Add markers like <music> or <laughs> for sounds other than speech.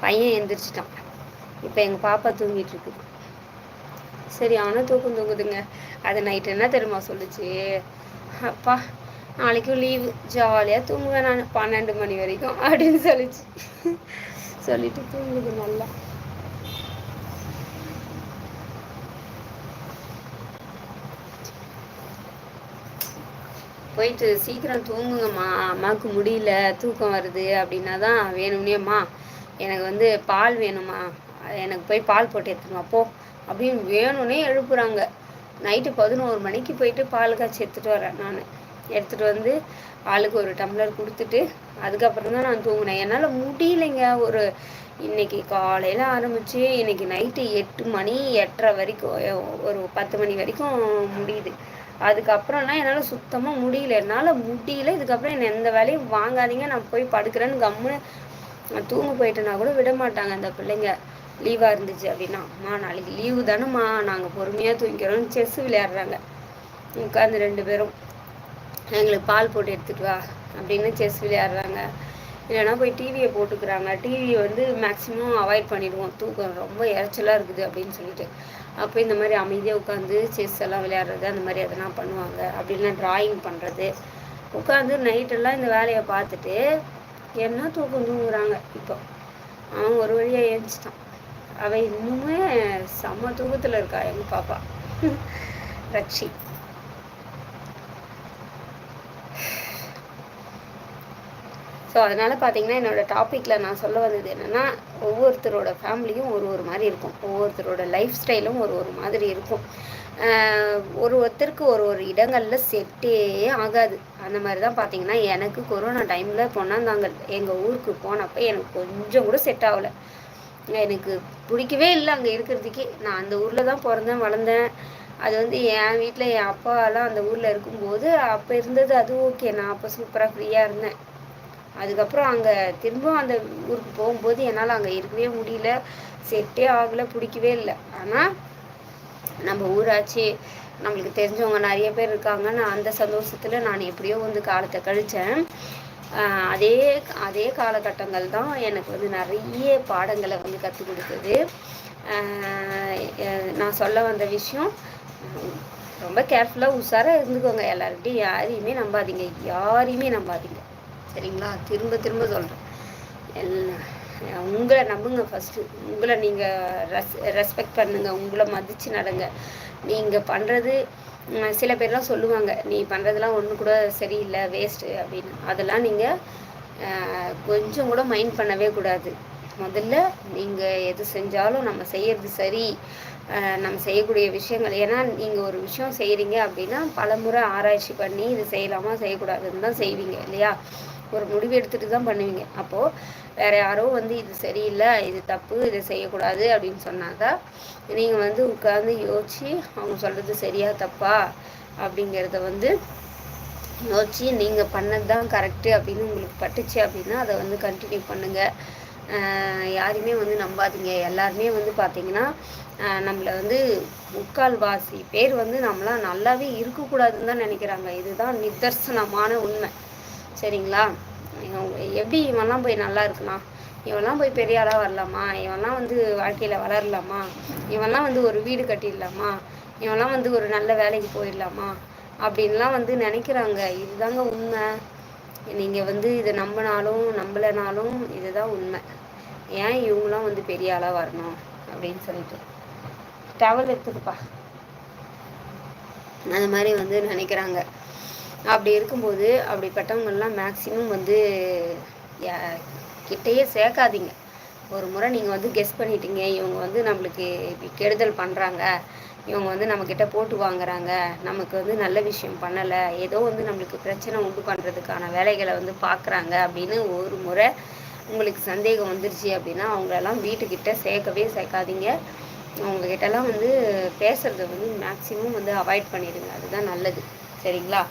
பையன் எந்திரிச்சிட்டான். இப்போ எங்கள் பாப்பா தூங்கிட்டு இருக்குது சரி அவனும் தூக்கம் தூங்குதுங்க. அது நைட்டு என்ன தெரியுமா சொல்லுச்சு? அப்பா நாளைக்கும் லீவு ஜாலியாக தூங்குவேன் நான். பன்னெண்டு மணி வரைக்கும் அப்படின்னு சொல்லிச்சு. சொல்லிட்டு தூங்குது நல்லா. போயிட்டு சீக்கிரம் தூங்குங்கம்மா. அம்மாவுக்கு முடியல தூக்கம் வருது அப்படின்னா தான் வேணும்னேம்மா எனக்கு வந்து பால் வேணுமா எனக்கு போய் பால் போட்டு எடுத்துமா போ அப்படின்னு வேணும்னே எழுப்புறாங்க. நைட்டு பதினோரு மணிக்கு போயிட்டு பால் காய்ச்சி எடுத்துகிட்டு வரேன் நான். எடுத்துகிட்டு வந்து ஆளுக்கு ஒரு டம்ளர் கொடுத்துட்டு அதுக்கப்புறம் தான் நான் தூங்கினேன். என்னால் முடியலைங்க. ஒரு இன்னைக்கு காலையில் ஆரம்பித்து இன்னைக்கு நைட்டு எட்டு மணி எட்டரை வரைக்கும் ஒரு பத்து மணி வரைக்கும் முடியுது. அதுக்கப்புறம்னா என்னால் சுத்தமாக முடியல. என்னால் முடியல. இதுக்கப்புறம் என்னை எந்த வேலையும் வாங்காதீங்க. நான் போய் படுக்கிறேன்னு கம்முன்னு தூங்க போயிட்டேன்னா கூட விட மாட்டாங்க அந்த பிள்ளைங்க. லீவாக இருந்துச்சு அப்படின்னா. அம்மா நாளைக்கு லீவு தானேம்மா. நாங்கள் பொறுமையாக தூங்கிக்கிறோம்னு செஸ் விளையாடுறாங்க. உட்காந்து ரெண்டு பேரும். எங்களுக்கு பால் போட்டு எடுத்துட்டு வா அப்படின்னு செஸ் விளையாடுறாங்க. இல்லைன்னா போய் டிவியை போட்டுக்கிறாங்க. டிவியை வந்து மேக்ஸிமம் அவாய்ட் பண்ணிடுவோம். தூக்கம் ரொம்ப இறைச்சலாக இருக்குது அப்படின்னு சொல்லிட்டு. அப்போ இந்த மாதிரி அமைதியாக உட்காந்து செஸ் எல்லாம் விளையாடுறது அந்த மாதிரி எதனா பண்ணுவாங்க. அப்படின்னா ட்ராயிங் பண்ணுறது உட்காந்து நைட்டெல்லாம் இந்த வேலையை பார்த்துட்டு என்ன தூக்கம் தூங்குறாங்க? இப்போ அவன் ஒரு வழியாக ஏஞ்சிட்டான் அவள் இன்னுமே செம்ம தூக்கத்தில் இருக்கா எங்கள் பாப்பா? <laughs> ரட்சி ஸோ அதனால் பார்த்தீங்கன்னா என்னோடய டாப்பிக்கில் நான் சொல்ல வந்தது என்னென்னா ஒவ்வொருத்தரோட ஃபேமிலியும் ஒரு ஒரு மாதிரி இருக்கும். ஒவ்வொருத்தரோட லைஃப் ஸ்டைலும் ஒரு ஒரு மாதிரி இருக்கும். ஒரு ஒருத்தருக்கு ஒரு ஒரு இடங்களில் செட்டே ஆகாது. அந்த மாதிரி தான் பார்த்தீங்கன்னா எனக்கு கொரோனா டைமில் பொன்னாந்தாங்கல் எங்கள் ஊருக்கு போனப்போ எனக்கு கொஞ்சம் கூட செட் ஆகலை. எனக்கு பிடிக்கவே இல்லை அங்கே இருக்கிறதுக்கே. நான் அந்த ஊரில் தான் பிறந்தேன் வளர்ந்தேன். அது வந்து என் வீட்டில் என் அப்பாலாம் அந்த ஊரில் இருக்கும்போது அப்போ இருந்தது அது ஓகே நான் அப்போ சூப்பராக ஃப்ரீயாக இருந்தேன். அதுக்கப்புறம் அங்கே திரும்பவும் அந்த ஊருக்கு போகும்போது என்னால் அங்கே இருக்கவே முடியல. செட்டே ஆகலை பிடிக்கவே இல்லை. ஆனால் நம்ம ஊராச்சு நம்மளுக்கு தெரிஞ்சவங்க நிறைய பேர் இருக்காங்க. நான் அந்த சந்தோஷத்தில் நான் எப்படியோ வந்து காலத்தை கழித்தேன் அதே அதே காலகட்டங்கள் தான் எனக்கு வந்து நிறைய பாடங்களை வந்து கற்றுக் கொடுத்தது. நான் சொல்ல வந்த விஷயம் ரொம்ப கேர்ஃபுல்லாக உஷாராக இருந்துக்கோங்க. எல்லார்கிட்டையும் யாரையுமே நம்பாதீங்க. யாரையுமே நம்பாதீங்க. சரிங்களா? திரும்ப திரும்ப சொல்கிறேன் உங்களை நம்புங்க ஃபஸ்ட்டு உங்களை நீங்கள் ரெஸ் ரெஸ்பெக்ட் பண்ணுங்கள் உங்களை மதித்து நடங்க. நீங்கள் பண்ணுறது சில பேர்லாம் சொல்லுவாங்க நீ பண்ணுறதெல்லாம் ஒன்று கூட சரியில்லை வேஸ்ட்டு அப்படின்னு. அதெல்லாம் நீங்கள் கொஞ்சம் கூட மைண்ட் பண்ணவே கூடாது. முதல்ல நீங்கள் எது செஞ்சாலும் நம்ம செய்கிறது சரி. நம்ம செய்யக்கூடிய விஷயங்கள். ஏன்னா நீங்கள் ஒரு விஷயம் செய்கிறீங்க அப்படின்னா பல முறை ஆராய்ச்சி பண்ணி இது செய்யலாமா? செய்யக்கூடாதுன்னு தான் செய்வீங்க. இல்லையா? ஒரு முடிவு எடுத்துகிட்டு தான் பண்ணுவீங்க. அப்போது வேறு யாரோ வந்து இது சரியில்லை இது தப்பு இதை செய்யக்கூடாது அப்படின்னு சொன்னாக்கா நீங்கள் வந்து உட்காந்து யோசித்து அவங்க சொல்கிறது சரியா தப்பா? அப்படிங்கிறத வந்து யோசிச்சு நீங்கள் பண்ணது தான் கரெக்டு அப்படின்னு உங்களுக்கு பட்டுச்சு அப்படின்னா அதை வந்து கண்டினியூ பண்ணுங்கள் யாரையுமே வந்து நம்பாதீங்க. எல்லாருமே வந்து பார்த்தீங்கன்னா நம்மளை வந்து முக்கால்வாசி பேர் வந்து நம்மளாம் நல்லாவே இருக்கக்கூடாதுன்னு தான் நினைக்கிறாங்க. இதுதான் நிதர்சனமான உண்மை. சரிங்களா? எப்படி இவன்லாம் போய் நல்லா இருக்கலாம் இவன்லாம் போய் பெரிய ஆளாக வரலாமா? இவன்லாம் வந்து வாழ்க்கையில் வளரலாமா? இவன்லாம் வந்து ஒரு வீடு கட்டிடலாமா? இவன்லாம் வந்து ஒரு நல்ல வேலைக்கு போயிடலாமா? அப்படின்லாம் வந்து நினைக்கிறாங்க. இதுதாங்க உண்மை. நீங்கள் வந்து இதை நம்பினாலும் நம்பலைனாலும் இதுதான் உண்மை. ஏன் இவங்களாம் வந்து பெரிய ஆளாக வரணும்? அப்படின்னு சொல்லிட்டு. டவல் எடுத்துக்குப்பா. அந்த மாதிரி வந்து நினைக்கிறாங்க. அப்படி இருக்கும்போது அப்படிப்பட்டவங்கெல்லாம் மேக்ஸிமம் வந்து கிட்டேயே சேர்க்காதீங்க. ஒரு முறை நீங்கள் வந்து கெஸ் பண்ணிட்டீங்க. இவங்க வந்து நம்மளுக்கு இப்படி கெடுதல் பண்ணுறாங்க இவங்க வந்து நம்மக்கிட்ட போட்டு வாங்குறாங்க. நமக்கு வந்து நல்ல விஷயம் பண்ணலை. ஏதோ வந்து நம்மளுக்கு பிரச்சனை உண்டு பண்ணுறதுக்கான வேலைகளை வந்து பார்க்குறாங்க அப்படின்னு ஒரு முறை உங்களுக்கு சந்தேகம் வந்துருச்சு அப்படின்னா அவங்களெல்லாம் வீட்டுக்கிட்ட சேர்க்கவே சேர்க்காதீங்க. அவங்கக்கிட்டலாம் வந்து பேசுகிறத வந்து மேக்ஸிமம் வந்து அவாய்ட் பண்ணிடுங்க. அதுதான் நல்லது. சரிங்களா?